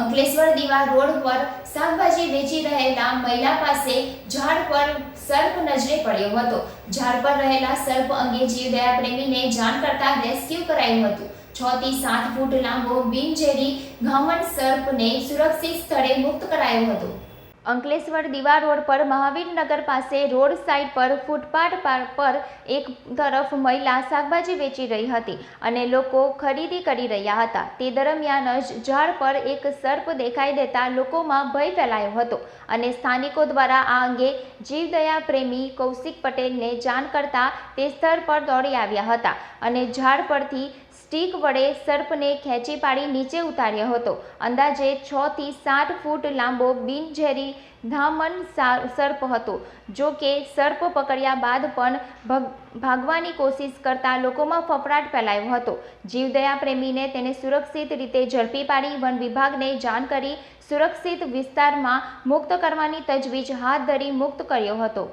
અંકલેશ્વર દીવા રોડ પર શાકભાજી વેચી રહેલા મહિલા પાસે ઝાડ પર સર્પ નજરે પડ્યો હતો. ઝાડ પર રહેલા સર્પ અંગે જીવદયા પ્રેમીને જાણ કરતા રેસ્ક્યુ કરાયું હતું. છ થી સાત ફૂટ લાંબો બિનઝેરી ઘામણ સર્પને સુરક્ષિત સ્થળે મુક્ત કરાયો હતો. અંકલેશ્વર દિવા રોડ પર મહાવીરનગર પાસે રોડ સાઈડ પર ફૂટપાથ પર એક તરફ મહિલા શાકભાજી વેચી રહી હતી અને લોકો ખરીદી કરી રહ્યા હતા. તે દરમિયાન જ ઝાડ પર એક સર્પ દેખાઈ દેતા લોકોમાં ભય ફેલાયો હતો અને સ્થાનિકો દ્વારા આ અંગે જીવદયા પ્રેમી કૌશિક પટેલને જાણ કરતા તે સ્થળ પર દોડી આવ્યા હતા અને ઝાડ પરથી સ્ટીક વડે સર્પને ખેંચી પાડી નીચે ઉતાર્યો હતો. અંદાજે છ થી સાત ફૂટ લાંબો બિનઝેરી ધામન સર્પ હતો, જો કે સર્પ પકડ્યા બાદ પણ ભગ- ભાગવાની કોશિશ કરતા લોકોમાં ફફડાટ ફેલાયો હતો. જીવદયા પ્રેમીને તેને સુરક્ષિત રીતે ઝડપી પાડી વન વિભાગને જાણ કરી સુરક્ષિત વિસ્તારમાં મુક્ત કરવાની તજવીજ હાથ ધરી મુક્ત કર્યો હતો.